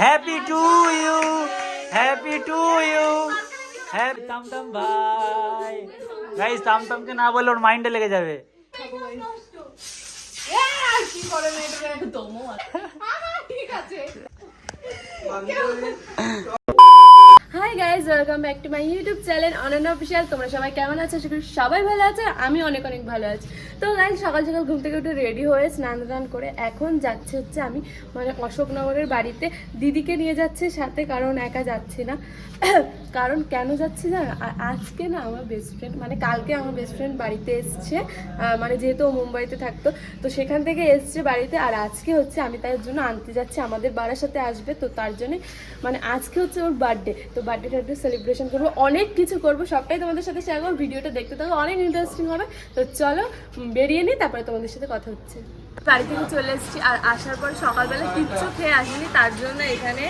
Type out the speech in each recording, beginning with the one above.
Happy to you happy to you happy Tomtom ভাই guys টমটমকে না বললে ওর মাইন্ডে লেগে যাবে। Hi guys welcome back to my YouTube channel Ananya official তোমরা সবাই কেমন আছো? সবাই ভালো আছে আমি অনেক অনেক ভালো আছি। তো গাইজ সকাল সকাল ঘুম থেকে উঠে রেডি হয়ে স্নান টান করে এখন যাচ্ছে হচ্ছে আমি মানে অশোকনগরের বাড়িতে। দিদিকে নিয়ে যাচ্ছে সাথে, কারণ একা যাচ্ছি না। কারণ কেন যাচ্ছি না আজকে না আমার বেস্ট ফ্রেন্ড মানে কালকে আমার বেস্ট ফ্রেন্ড বাড়িতে এসছে মানে যেহেতু ও মুম্বাইতে থাকতো, তো সেখান থেকে এসছে বাড়িতে। আর আজকে হচ্ছে আমি তার জন্য আনতে যাচ্ছি, আমাদের বাড়ার সাথে আসবে, তো তার জন্য মানে আজকে হচ্ছে ওর বার্থডে তো বার্থডে একটু সেলিব্রেশন করব, অনেক কিছু করব, সবটাই তোমাদের সাথে শেয়ার করব, ভিডিওটা দেখতে থাকো, অনেক ইন্টারেস্টিং হবে। তো চলো বেরিয়ে নিই তারপরে তোমাদের সাথে কথা হচ্ছে। বাড়ি থেকে চলে এসেছি আর আসার পরে সকালবেলা কিচ্ছু খেয়ে আসিনি তার জন্য এখানে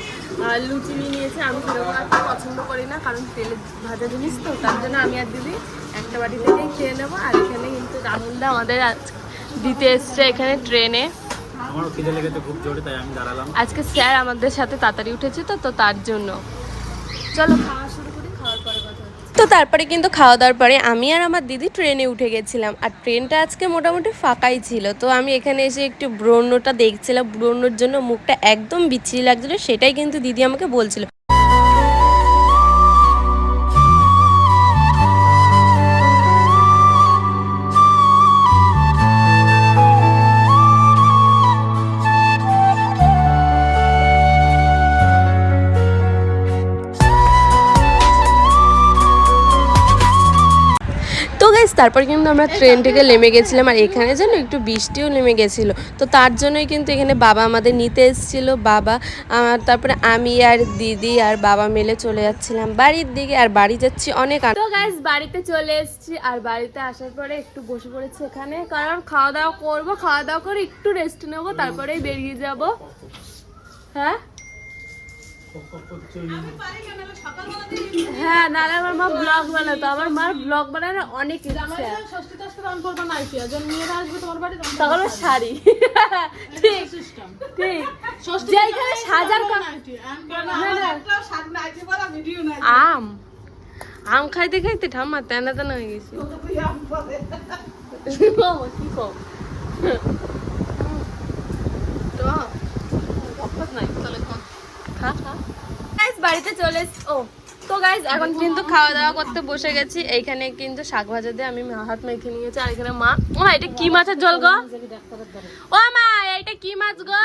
লুচি নিয়ে নিয়েছে। আমি সেরকম একটা পছন্দ করি না কারণ তেলে ভাজা জিনিস তো তার জন্য আমি আর দিদি একটা বাড়ি থেকেই খেয়ে নেব। আর এখানে কিন্তু রাহুলদা আমাদের আজ দিতে এসছে এখানে ট্রেনে। আমারও খিদে লেগেছে খুব জোরে তাই আমি দাঁড়ালাম। আজকে স্যার আমাদের সাথে তাড়াতাড়ি উঠেছে তো তো তার জন্য। চলো খাওয়া শুরু করি খাওয়ার পরে কথা হচ্ছে। তো তারপরে কিন্তু খাওয়া দাওয়ার পরে আমি আর আমার দিদি ট্রেনে উঠে গেছিলাম। আর ট্রেনটা আজকে মোটামুটি ফাঁকাই ছিল। তো আমি এখানে এসে একটু ব্রণ্যটা দেখছিলাম। ব্রণ্যর জন্য মুখটা একদম বিচ্ছিরি লাগছিল, সেটাই কিন্তু দিদি আমাকে বলছিল। তারপর কিন্তু আমরা ট্রেন থেকে নেমে গেছিলাম আর এখানে যেন একটু বৃষ্টিও নেমে গেছিল। তো তার জন্যই কিন্তু এখানে বাবা আমাদের নিতে এসেছিল। বাবা আর তারপরে আমি আর দিদি আর বাবা মিলে চলে যাচ্ছিলাম বাড়ির দিকে আর বাড়ি যাচ্ছি অনেক তো গাইজ বাড়িতে চলে এসেছি আর বাড়িতে আসার পরে একটু বসে পড়েছি এখানে। কারণ খাওয়া দাওয়া করব, খাওয়া দাওয়া করে একটু রেস্ট নেব, তারপরেই বেরিয়ে যাব। হ্যাঁ? হ্যাঁ নাহলে আমার মা ব্লগ বানাতো আমার মার ব্লগ বানানোর অনেক তখন শাড়ি। ঠিক ঠিক। আম। আম খাইতে খাইতে ঠাম্মা তেনা তেনা হয়ে গেছি। কম খা, খা। Guys, বাড়িতে চলে ও তো গাইজ এখন কিন্তু খাওয়া দাওয়া করতে বসে গেছি। এইখানে কিন্তু শাক ভাজা দিয়ে আমি হাত মেখে নিয়েছি আর এখানে মা ও এটা কি মাছের ঝোল গো? ও মা এটা কি মাছ গো?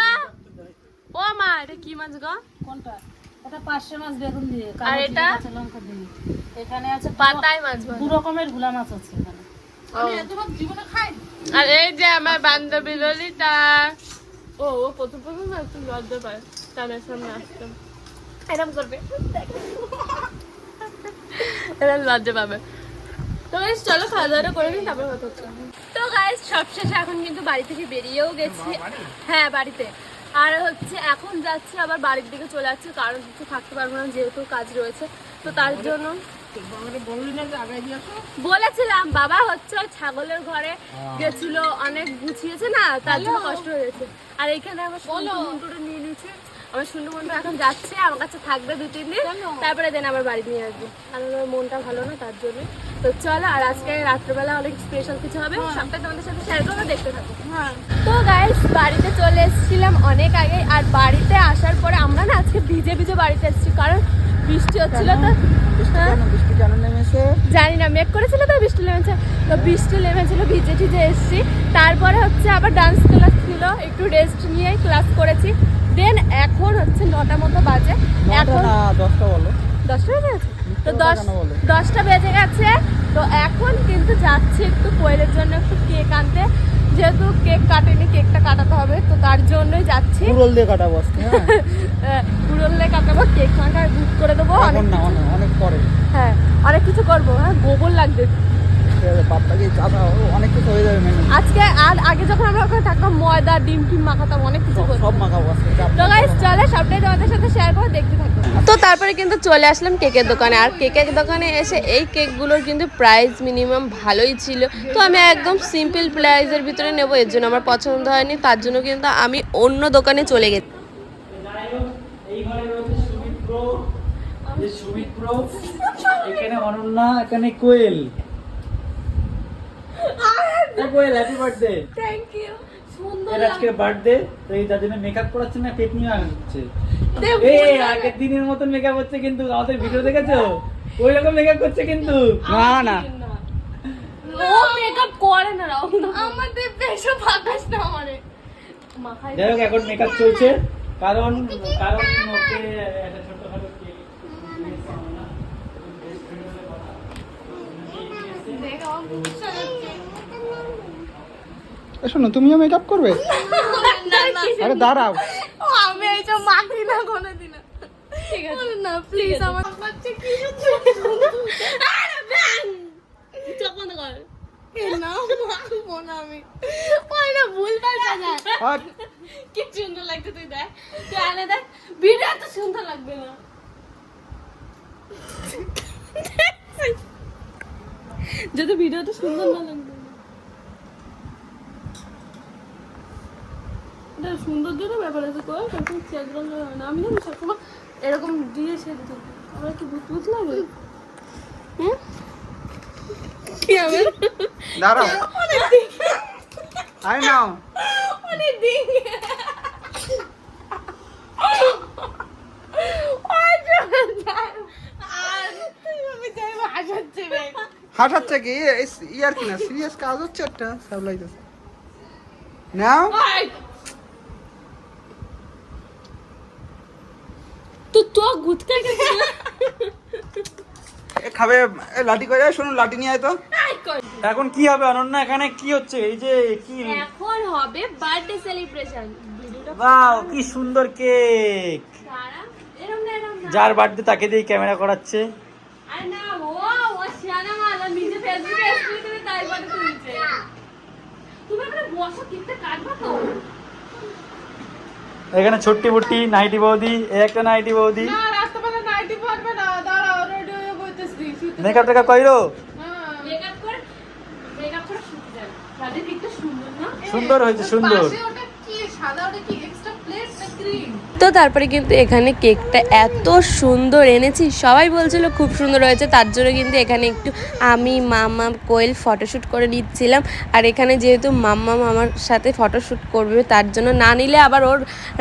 ও মা এটা কি মাছ গো? কোনটা? এটা পার্শে মাছ বেগুন দিয়ে আর এটা? লঙ্কা দিয়ে। এখানে আছে পাতায় মাছ দু রকমের ভুলা মাছ আছে এখানে। আর এই যে আমার বান্ধবী ললিতা। ও ও প্রথম প্রথম একটু লজ্জা পায়। তাদের সামনে আসতাম। এরম করবে এরম লজ্জা পাবে। তো গাইস চলো খাওয়া দাওয়া করে নিই তারপর কথা হচ্ছে। তো গাইস সবশেষে এখন কিন্তু বাড়ি থেকে বেরিয়েও গেছি। হ্যাঁ বাড়িতে। আর হচ্ছে এখন যাচ্ছি আবার বাড়ির দিকে চলে যাচ্ছি কারণ হচ্ছে থাকতে পারব না যেহেতু কাজ রয়েছে। তো তার জন্য বলেছিলাম বাবা হচ্ছে ওই ছাগলের ঘরে গেছিল অনেক গুছিয়েছে না তার জন্য কষ্ট হয়েছে আর এখানে আমার নিয়ে নিয়েছে। আমার সুন্দর মন্টু এখন যাচ্ছে আমার কাছে থাকবে দু তিন দিন। তারপরে দেন আবার বাড়ি নিয়ে আসব। কারণ ওর মনটা ভালো না তার জন্য। তো চলো আর আজকে রাত্রেবেলা অনেক স্পেশাল কিছু হবে। সবটাই তোমাদের সাথে শেয়ার করব দেখতে থাকো। তো গাইস বাড়িতে চলে এসেছিলাম অনেক আগে আর বাড়িতে আসার পরে আমরা না আজকে ভিজে ভিজে বাড়িতে এসেছি কারণ বৃষ্টি হচ্ছিল তো। হ্যাঁ? জানি না মেঘ করেছিল তো বৃষ্টি নেমেছে। তো বৃষ্টি নেমেছিল ভিজে ভিজে এসেছি। তারপরে হচ্ছে আবার ডান্স ক্লাস ছিল একটু রেস্ট নিয়ে ক্লাস করেছি। দেন এখন হচ্ছে নটা মতো বাজে। এখন দশটা বলো। দশটা বেজে গেছে? তো দশ দশটা বেজে গেছে। তো এখন কিন্তু যাচ্ছি একটু কোয়েলের জন্য একটু কেক আনতে। যেহেতু কেক কাটেনি কেকটা কাটাতে হবে তো তার জন্যই যাচ্ছি। পুরল দিয়ে কাটা বসতে হ্যাঁ। পুরোলে কাটাবো কেক মাখা বুক করে দেবো অনেক অনেক অনেক পরে। হ্যাঁ অনেক কিছু করব হ্যাঁ গোবর লাগবে। পাপ্পাকে চাপা অনেক কিছু হয়ে যাবে মেনু আজকে আর আগে যখন আমরা ওখানে থাকতাম ময়দা ডিম টিম মাখাতাম অনেক কিছু সব মাখাবো তো গাইস চলে সবটাই তোমাদের সাথে শেয়ার করে দেখতে তো তারপরে কিন্তু চলে আসলাম কেকের দোকানে আর কেকের দোকানে এসে এই কেকগুলোর কিন্তু প্রাইস মিনিমাম ভালোই ছিল। তো আমি একদম সিম্পল প্রাইসের ভিতরে নেব এর জন্য আমার পছন্দ হয়নি তার জন্য কিন্তু আমি অন্য দোকানে চলে গেছি। এখানে অনন্যা এখানে কোয়েল। এই Koel happy birthday thank you সুন্দর এর আজকে বার্থডে তো এই তার জন্য মেকআপ করাচ্ছে না পেট নিয়ে আসছে দেব এই আগের দিনের মতন মেকআপ হচ্ছে কিন্তু আমাদের ভিডিও দেখেছ? ওই রকম মেকআপ করছে কিন্তু। না না ও মেকআপ করে না রাও আমাদের বেশি ফাঁকাস না আমারে যাই হোক এখন মেকআপ চলছে। কারণ কারণ ওকে একটা ছোটখাটো কেক দিয়েছে আমরা। best friend বলে কথা। এ শোনো তুমিও মেকআপ করবে? আরে দাঁড়াও। আমি এইসব মাখি না কোনোদিন ঠিক আছে। না প্লিজ আমার বাচ্চা কি আরে ব্যাং! কর। কি সুন্দর লাগছে তুই দেখ। তুই আনে দেখ ভিডিও এত সুন্দর লাগবে না। যদি ভিডিওটা সুন্দর না লাগবে এটা সুন্দর জন্য ব্যাপার আছে কো সবসময় চেক রঙ না। আমি জানি সবসময় এরকম দিয়ে সেরে থাকি আমার কি ভূত ভূত লাগে? হুম কি হবে? দাঁড়াও। আই নাও অনেক দিন আর তুই আমি চাই হাসাচ্ছে কি? ইয়ার কি না? সিরিয়াস কাজ হচ্ছে একটা? সাবলাইতেছে। নাও তো তো গুটকা খাবে এ লাঠি করে শোনো লাঠি নিয়ে আয় তো। এখন কি হবে অনন্যা এখানে কি হচ্ছে? এই যে কি এখন হবে বার্থডে সেলিব্রেশন ভিডিওটা বাও কি সুন্দর কেক। যার বার্থডে তাকে দিয়ে ক্যামেরা করাচ্ছে। আর না ও ও শিয়ানা মালা নিজে ফেসবুকে স্টোরি তুমি বসো কিনতে কাটবা তো। এখানে ছোট্টি বুট্টি নাইটি বৌদি একটা নাইটি বৌদি। হয়ে মেকআপ টেকআপ কইরো? মেকআপ করে মেকআপ করে শুতে যাবে। তাদের দিকটা সুন্দর হয়েছে সুন্দর। পাশে ওটা কি সাদা ওটা কি এক্সট্রা প্লেট না ক্রিম তো তারপরে কিন্তু এখানে কেকটা এত সুন্দর এনেছি। সবাই বলছিল খুব সুন্দর হয়েছে, তার জন্য কিন্তু এখানে একটু আমি, মামা, কোয়েল ফটোশ্যুট করে নিচ্ছিলাম। আর এখানে যেহেতু মাম্মা আমার সাথে ফটোশ্যুট করবে, তার জন্য না নিলে আবার ওর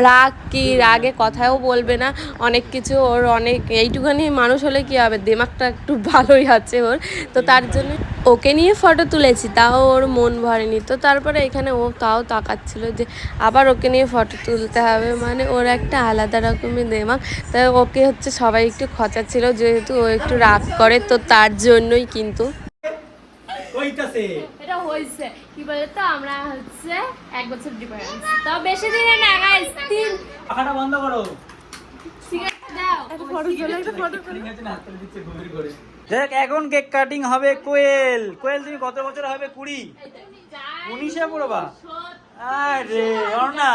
রাগ কি? রাগে কথাও বলবে না। অনেক কিছু ওর অনেক, এইটুখানি মানুষ হলে কি হবে? দিমাগটা একটু ভালোই আছে ওর। তো তার জন্য ওকে নিয়ে ফটো তুলেছি, তাও ওর মন ভরেনি। তো তারপরে এখানে ও তাও তাকাচ্ছিল যে আবার ওকে নিয়ে ফটো তুলতে হবে। মানে ওর একটা আলাদা রকমের দেমাগ। তাই ওকে হচ্ছে সবাই একটু খচা ছিল যেহেতু ও একটু রাগ করে তো তার জন্যই কিন্তু। কইতাছে? এটা হয়েছে কি বলে তো আমরা হচ্ছে এক বছর ডিফারেন্স তো বেশি দিনে না গাইস তিন পাখাটা বন্ধ করো। সিগারেট দাও। একটা ফটো তোলো একটা ফটো দেখ এখন কেক কাটিং হবে কোয়েল। কোয়েল তুমি কত বছর হবে? কুড়ি। উনিশে পড়বা। আরে অর্ণা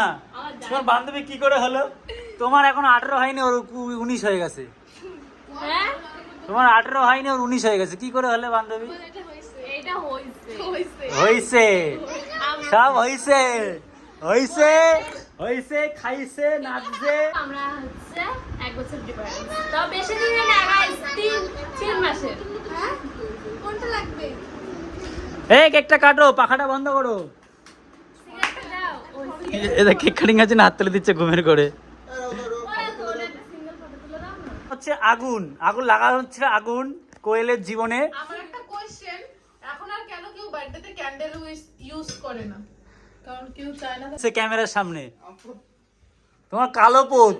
তোমার বান্ধবী কি করে হলো? তোমার এখন আঠেরো হয়নি ওর উনিশ হয়ে গেছে। হ্যাঁ? তোমার আঠেরো হয়নি ওর উনিশ হয়ে গেছে। কি করে হলে বান্ধবী? এটা হয়েছে হইছে। সব হইছে। হইছে। হইছে খাইছে নাচছে। আমরা হচ্ছে এক বছর ডিফারেন্স তো বেশি দিনে না গাইস তিন তিন মাসের। হ্যাঁ? কোনটা লাগবে? এই কেকটা কাটো পাখাটা বন্ধ করো। এটা কেক কাটিং আছে না হাত তুলে দিচ্ছে ঘুমের করে হচ্ছে আগুন। আগুন লাগানো হচ্ছে আগুন কোয়েলের জীবনে। আমার একটা কোশ্চেন এখন আর কেন কেউ বার্থডেতে ক্যান্ডেল ইউজ করে না? কারণ কেউ চায় না। সে ক্যামেরার সামনে। তোমার কালো পোত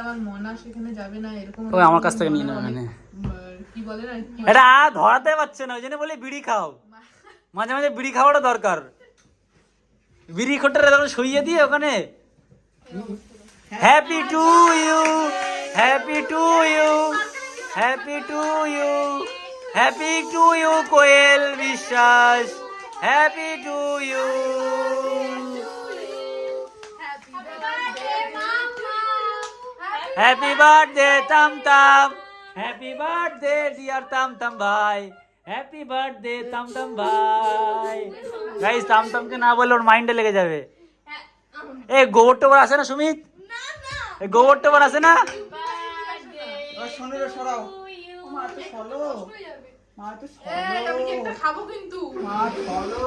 আমার মনা যাবে না এরকম আমার কাছ থেকে নিয়ে নেবে মানে এটা ধরাতে পারছে না, ওই জন্য বলে বিড়ি খাও। মাঝে মাঝে বিড়ি খাওয়াটা দরকার। বিড়ি খোটারে তখন শুইয়ে দিয়ে ওখানে। Happy to you happy to you happy to you happy to you Koel Biswas. Happy to you happy birthday তাম তাম হ্যাপি বার্থডে ডিয়ার তাম তাম ভাই হ্যাপি বার্থডে তামতাম ভাই গাইস তামতামকে না বললে ওর মাইন্ডে লেগে যাবে। এ গোবর টোবর আছে না সুমিত? এ গোবর টোবর আছে না?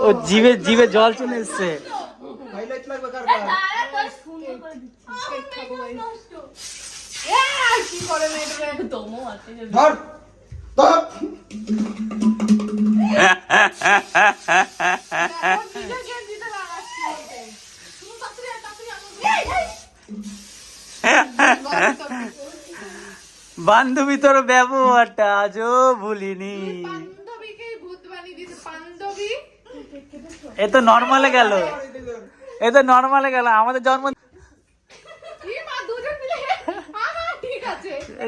ও জিভে জিভে জল চলে এসছে। লাগবে কার ধর ধর। বান্ধবী তোর ব্যবহারটা আজও ভুলিনি। এ তো নর্মালে গেল। এ তো নর্মালে গেল। আমাদের জন্ম কি মা দুজন মিলে আহা, ঠিক আছে এ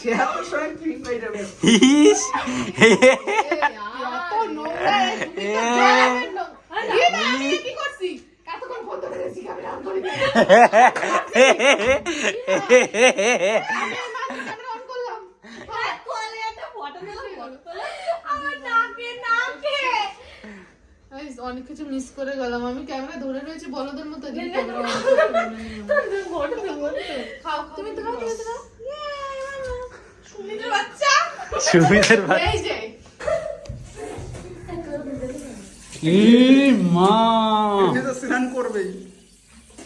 শেয়ার হয়ে যাবে ইস নোংরা না। মা, আমি কি করছি এতক্ষণ ফোন ধরে রেখেছি ক্যামেরা করে দিয়ে। আমি মা ক্যামেরা অন করলাম Guys, অনেক কিছু মিস করে গেলাম আমি ক্যামেরা ধরে রয়েছে বলদের মতো তুমি তো খাও তুমি তো খাও সুমিতের কি মা। স্নান করবেই।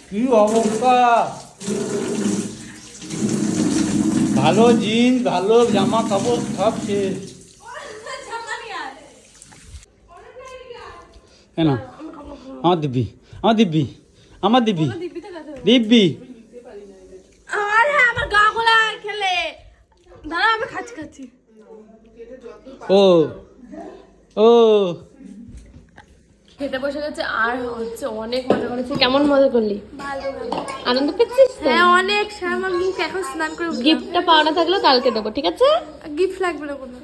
কি অবস্থা? ভালো জিন ভালো জামা কাপড় সব শেষ। আমার দিব্যি আমার দিব্যি আমার দিব্যি। দিব্যি আরে আমার গা গোলা খেলে দাঁড়া আমি খাচ্ছি খাচ্ছি ও ও। খেতে বসে গেছে আর হচ্ছে অনেক মজা করেছি। কেমন মজা করলি? আনন্দ পেয়েছিস হ্যাঁ অনেক। আমার মুখ এখন স্নান করে গিফটটা পাওনা থাকলেও কালকে দেবো ঠিক আছে? গিফট লাগবে না কোনো।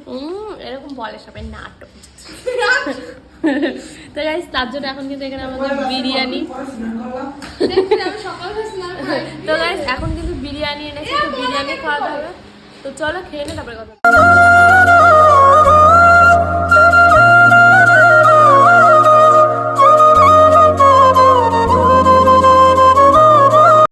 এরকম বলে সবাই নাটক। তো গাইস তার জন্য এখন কিন্তু এখানে আমাদের বিরিয়ানি। তো গাইস এখন কিন্তু বিরিয়ানি এনেছে তো বিরিয়ানি খাওয়া হবে তো চলো খেয়ে নে তারপরে কথা